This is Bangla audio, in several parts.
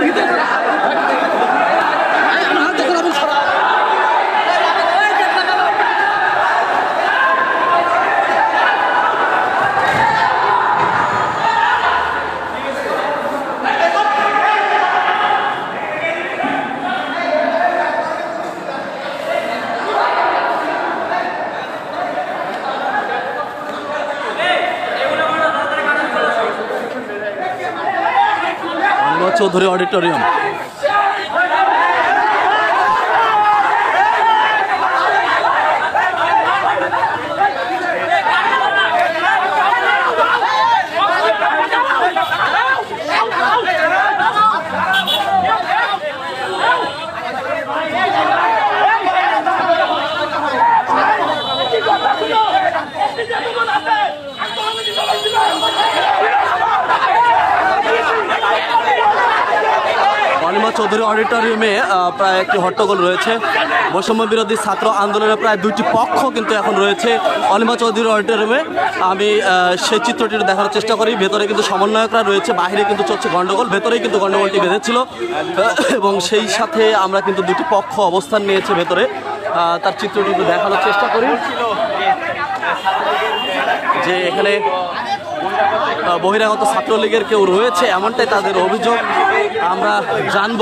you think? Chowdhury auditorium Anima Chowdhury অডিটোরিয়ামে প্রায় একটি হট্টগোল রয়েছে। বৈষম্য বিরোধী ছাত্র আন্দোলনের প্রায় দুইটি পক্ষ কিন্তু এখন রয়েছে অনিমা চৌধুরী অডিটোরিয়ামে। আমি সেই চিত্রটি দেখার চেষ্টা করি। ভেতরে কিন্তু সমন্বয়করা রয়েছে বাইরে কিন্তু চলছে গণ্ডগোল ভেতরেই কিন্তু গণ্ডগোলটি বেঁধেছিল। এবং সেই সাথে আমরা কিন্তু দুটি পক্ষ অবস্থান নিয়েছে ভেতরে। তার চিত্রটি একটু দেখানোর চেষ্টা করি। যে এখানে বহিরাগত ছাত্রলীগের কেউ রয়েছে, এমনটাই তাদের অভিযোগ। আমরা জানব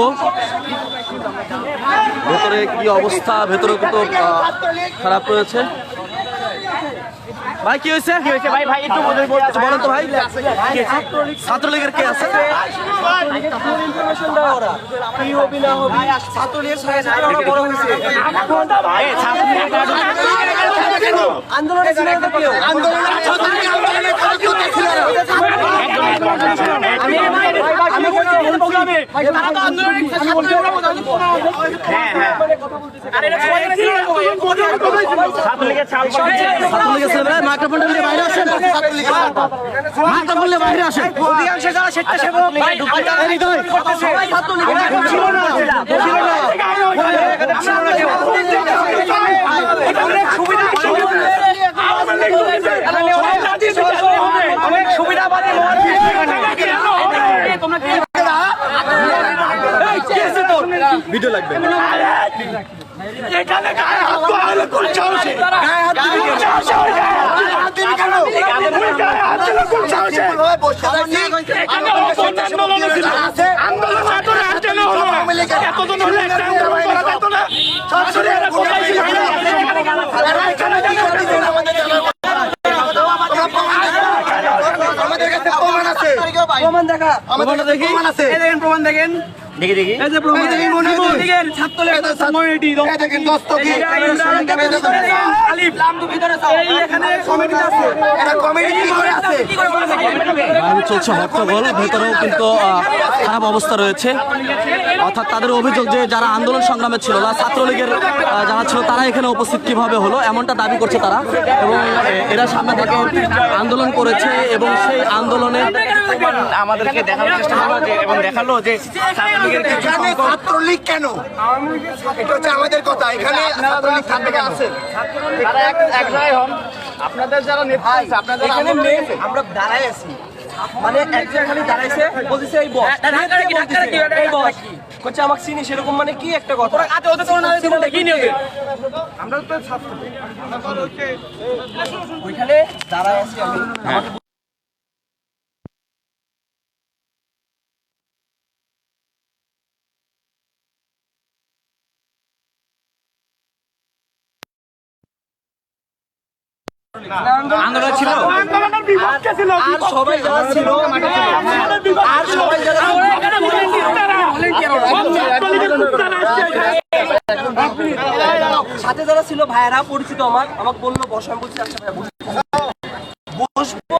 ভেতরে কি অবস্থা ভেতরে আহ, খারাপ রয়েছে। ভাই কি হয়েছে? কি হয়েছে? ভাই ভাই একটু বলেন। তো ভাই। ছাত্রলীগের কে আছে? আন্দোলনে ছিল মাইক্রোফোনটা নিয়ে বাইরে আসেন মাইক্রোফোন নিয়ে বাইরে আসেন অধিকাংশ যারা স্বেচ্ছাসেবক সবাই সুবিধা অনেক সুবিধাবাদী ভিডিও লাগবে। এখানে গায়ে হাত পাওয়ালে কোন সাহসে? গায়ে হাত দিবি কেন? গায়ে হাত দিবি কেন? গায়ে হাত দিলে কোন? সাহসে? এখানে অপর আন্দোলন ছিল আন্দোলন না করে হাত হলো এতজন হলে একটা আন্দোলন করা যেত না। সরাসরি এরা ছিল? এখানে কি করতেছেন আমাদের আমাদের কাছে প্রমাণ আছে। প্রমাণ দেখা দেখি প্রমাণ আছে দেখেন প্রমাণ দেখেন। দেখি দেখি এই যে দেখেন আলিফ লামদু ভিতরে যাও এই এখানে কমিটি আছে এটা কমিটি কি করে আছে বাইরে চলছে হট্টগোল ভেতরেও কিন্তু খারাপ অবস্থা রয়েছে অর্থাৎ তাদের অভিযোগ যে যারা আন্দোলন সংগ্রামে ছিল বা ছাত্রলীগের যারা ছিল তারা এখানে উপস্থিত কীভাবে হলো এমনটা দাবি করছে তারা এবং এরা সামনে থেকে আন্দোলন করেছে এবং সেই আন্দোলনে আমাদেরকে দেখানোর চেষ্টা করল যে এবং দেখাল যে এখানে ছাত্রলীগ কেন? এটা হচ্ছে আমাদের কথা। এখানে ছাত্রলীগ থাকবে আছে এক এক হন। আপনাদের যারা নেতা আছে আপনাদের এখানে আমরা দাঁড়াই আছি। মানে একজন খালি দাঁড়াইছে বলতেছে এই বস। এই বস। করছে আমাকে চিনি সেরকম মানে কি একটা কথা? আচ্ছা ওদের তো না কি নিয়ে আমরা তো ছাত্র। ওইখানে দাঁড়াই আছি আমি। আন্দোলন ছিল। আর সবাই যারা ছিল, আর সবাই যারা সাথে যারা ছিল, ভাইয়েরা পরিচিত আমার। আমাকে বলল, বসে, আমি বলছি আচ্ছা ভাইয়া বসবো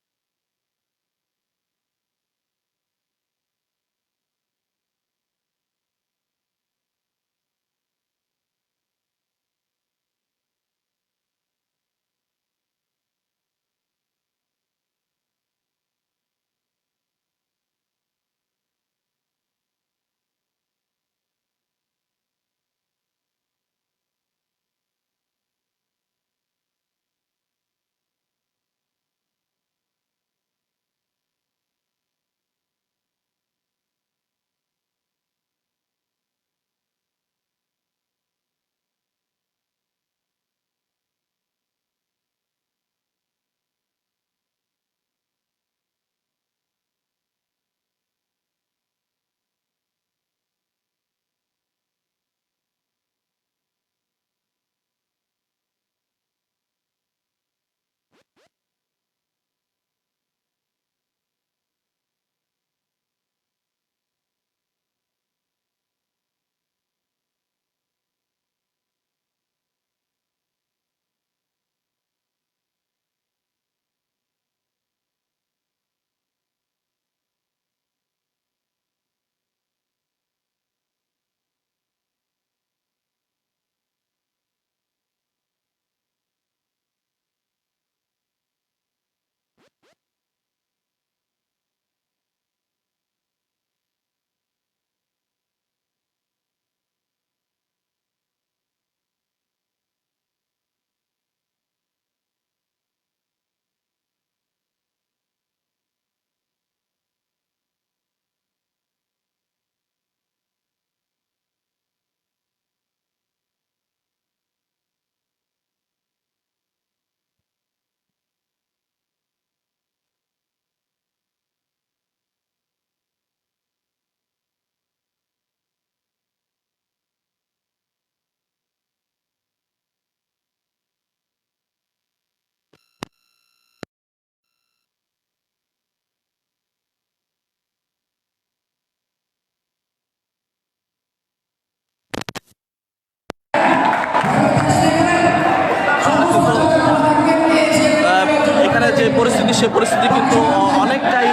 সে পরিস্থিতি কিন্তু অনেকটাই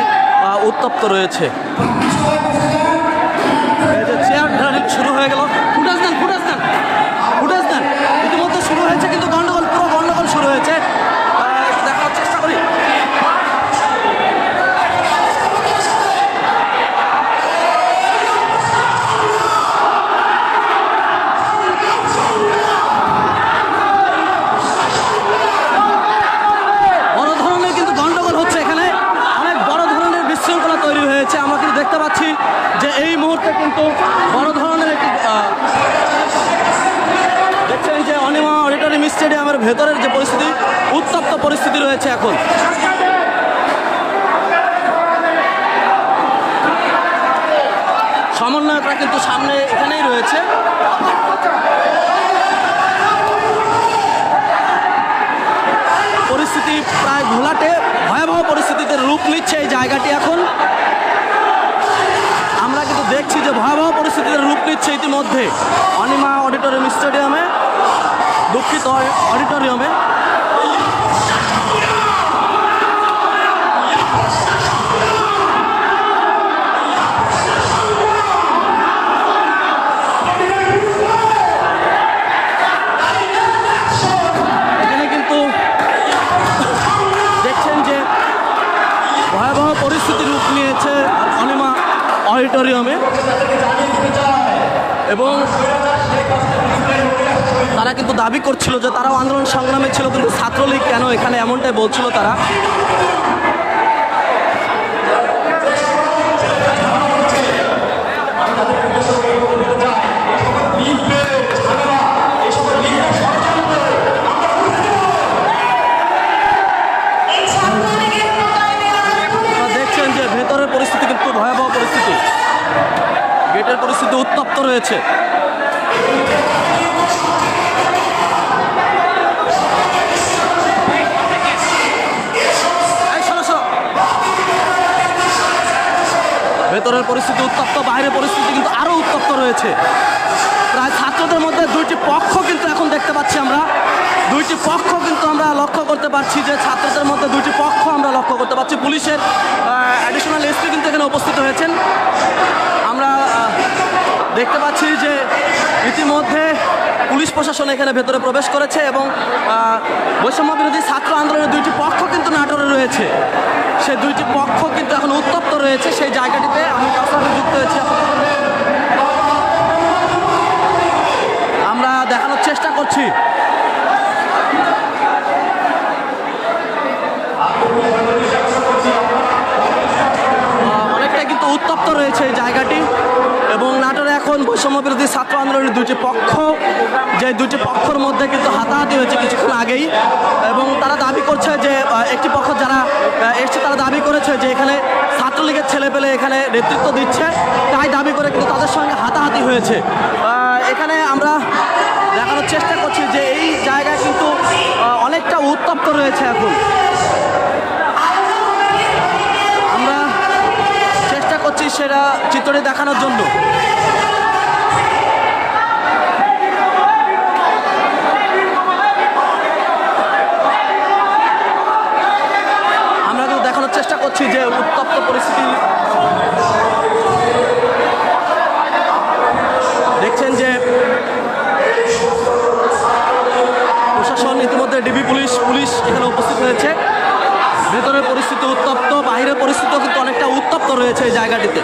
উত্তপ্ত রয়েছে। ভেতরের যে পরিস্থিতি, উত্তপ্ত পরিস্থিতি রয়েছে এখন। সমন্বয়করা কিন্তু সামনে এখানেই রয়েছে। পরিস্থিতি প্রায় ঘোলাটে, ভয়াবহ পরিস্থিতিতে রূপ নিচ্ছে এই জায়গাটি এখন। আমরা কিন্তু দেখছি যে ভয়াবহ পরিস্থিতিতে রূপ নিচ্ছে ইতিমধ্যে। অনিমা অডিটোরিয়াম স্টেডিয়ামে। দুঃখিত অডিটোরিয়ামে। এখানে কিন্তু দেখছেন যে ভয়াবহ পরিস্থিতি রূপ নিয়েছে অনিমা অডিটোরিয়ামে এবং তারা কিন্তু দাবি করছিল যে তারাও আন্দোলন সংগ্রামে ছিল, কিন্তু ছাত্রলীগ কেন এখানে এমনটাই বলছিল তারা? ভেতরের পরিস্থিতি উত্তপ্ত, বাইরের পরিস্থিতি কিন্তু আরও উত্তপ্ত রয়েছে। প্রায় ছাত্রদের মধ্যে দুইটি পক্ষ কিন্তু এখন দেখতে পাচ্ছি আমরা। দুইটি পক্ষ কিন্তু আমরা লক্ষ্য করতে পারছি যে ছাত্রদের মধ্যে দুইটি পক্ষ আমরা লক্ষ্য করতে পারছি। পুলিশের অ্যাডিশনাল এসপি কিন্তু এখানে উপস্থিত হয়েছেন। আমরা দেখতে পাচ্ছি যে ইতিমধ্যে পুলিশ প্রশাসন এখানে ভেতরে প্রবেশ করেছে এবং বৈষম্য বিরোধী ছাত্র আন্দোলনের দুইটি পক্ষ কিন্তু নাটোরে রয়েছে। সে দুইটি পক্ষ কিন্তু এখন উত্তপ্ত রয়েছে। সেই জায়গাটিতে আমি কার যুক্ত হয়েছি আমরা দেখানোর চেষ্টা করছি আহ, অনেকটাই কিন্তু উত্তপ্ত রয়েছে এই জায়গাটি এবং নাটোরে এখন বিরোধী ছাত্র আন্দোলনের দুটি পক্ষ, যে দুটি পক্ষের মধ্যে কিন্তু হাতাহাতি হয়েছে কিছুক্ষণ আগেই। এবং তারা দাবি করছে যে একটি পক্ষ যারা এসছে তারা দাবি করেছে যে এখানে ছাত্রলীগের ছেলে পেলে এখানে নেতৃত্ব দিচ্ছে। তাই দাবি করে কিন্তু তাদের সঙ্গে হাতাহাতি হয়েছে। এখানে আমরা দেখানোর চেষ্টা করছি যে এই জায়গায় কিন্তু অনেকটা উত্তপ্ত রয়েছে এখন। আমরা চেষ্টা করছি সেটা চিত্রটি দেখানোর জন্য। করছি যে উত্তপ্ত পরিস্থিতি। দেখছেন যে প্রশাসন ইতিমধ্যে ডিবি পুলিশ পুলিশ এখানে উপস্থিত হয়েছে। ভেতরের পরিস্থিতি উত্তপ্ত বাইরের পরিস্থিতিও কিন্তু অনেকটা উত্তপ্ত রয়েছে এই জায়গাটিতে।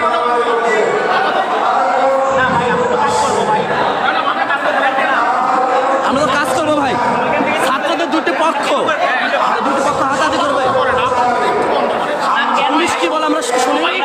আমরা তো কাজ করব ভাই। ছাত্রদের দুটি পক্ষ। দুটি পক্ষ হাতাহাতি করবে। কি বলে আমরা শুনি।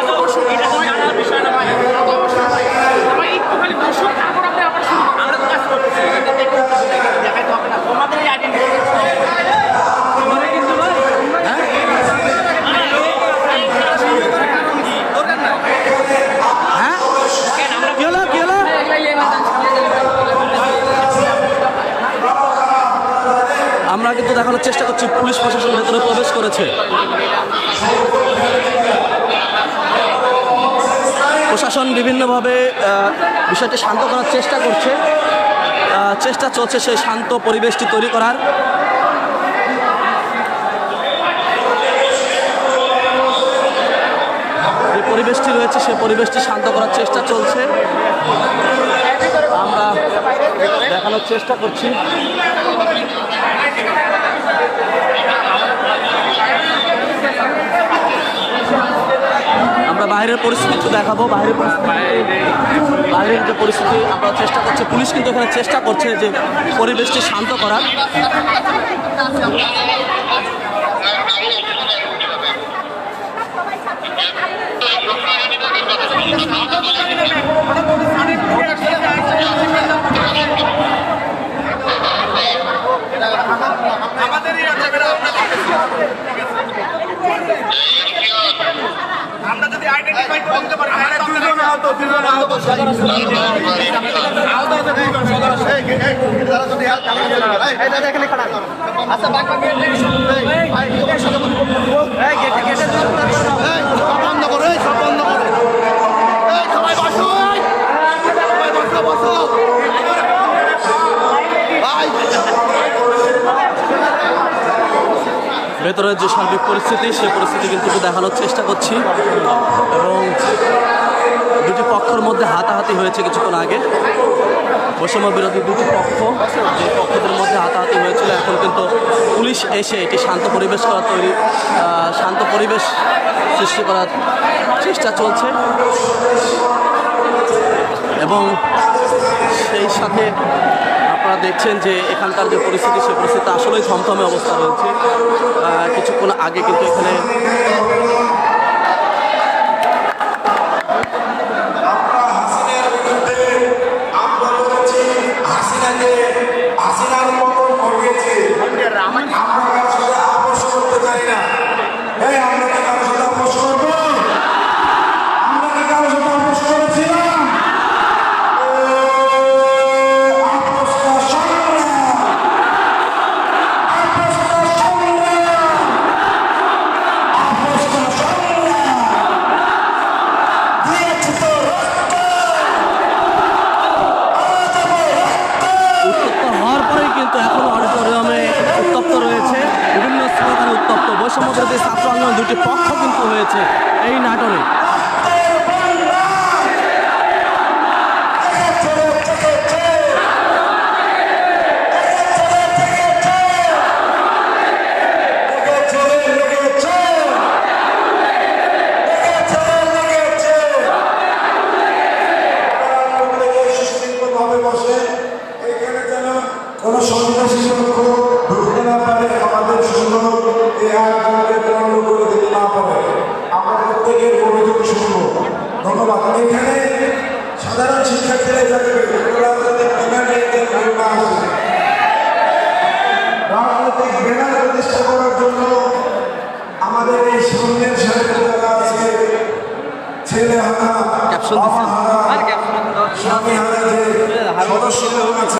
শান্তভাবে বিষয়টি শান্ত করার চেষ্টা করছে। চেষ্টা চলছে সেই শান্ত পরিবেশটি তৈরি করার। যে পরিবেশটি রয়েছে, সেই পরিবেশটি শান্ত করার চেষ্টা চলছে। আমরা দেখানোর চেষ্টা করছি। আমরা বাইরের পরিস্থিতি একটু দেখাবো, বাইরের বাইরের যে পরিস্থিতি, আমরা চেষ্টা করছি। পুলিশ কিন্তু এখানে চেষ্টা করছে যে পরিবেশটি শান্ত করার। আমরা যদি আইডেন্টিফাই করতে পারি দুজন আহত দুজন আহত আহত আছে দুজন এই এই তারা যদি হাত কামড়ে এই এই দাদা এখানে খাড়া কর আচ্ছা বাক বাক ভাই তোমার সাথে এই গেটে গেটে এই সব বন্ধ করো এই সব বন্ধ করো এই সবাই বসো এই সবাই বসো বসো ভাই ভেতরের যে সার্বিক পরিস্থিতি সেই পরিস্থিতি কিন্তু দেখানোর চেষ্টা করছি। এবং দুটি পক্ষের মধ্যে হাতাহাতি হয়েছে কিছুক্ষণ আগে। বৈষম্য বিরোধী দুটি পক্ষ, যে পক্ষদের মধ্যে হাতাহাতি হয়েছিল। এখন কিন্তু পুলিশ এসে এটি শান্ত পরিবেশ করা তৈরি শান্ত পরিবেশ সৃষ্টি করার চেষ্টা চলছে। এবং সেই সাথে আপনারা দেখছেন যে এখানকার যে পরিস্থিতি সে পরিস্থিতি আসলেই থমথমে অবস্থা রয়েছে। কিছুক্ষণ আগে কিন্তু এখানে হাসিনাকে, হাসিনার পরেই কিন্তু এখনও অডিটোরিয়ামে উত্তপ্ত রয়েছে। বিভিন্ন স্লোগানে উত্তপ্ত। বৈষম্য বিরোধী ছাত্র আন্দোলন দুটি পক্ষ কিন্তু হয়েছে এই নাটনে। সন্ত্রাসী ঢুকতে না পারে আমাদের সুন্দর এই আয়োজনকে বিলম্ব করে দিতে না পারে। আমরা প্রত্যেকের অভিযোগ শুনব। ধন্যবাদ। এখানে সাধারণ শিক্ষার্থীরা থাকবে রাজনৈতিক রাজনৈতিক ব্যানার প্রতিষ্ঠা করার জন্য আমাদের এই সৈন্যের সাথে যারা আছে ছেলে হারা? বাবা হারা স্বামী হারা যে সদস্য আছে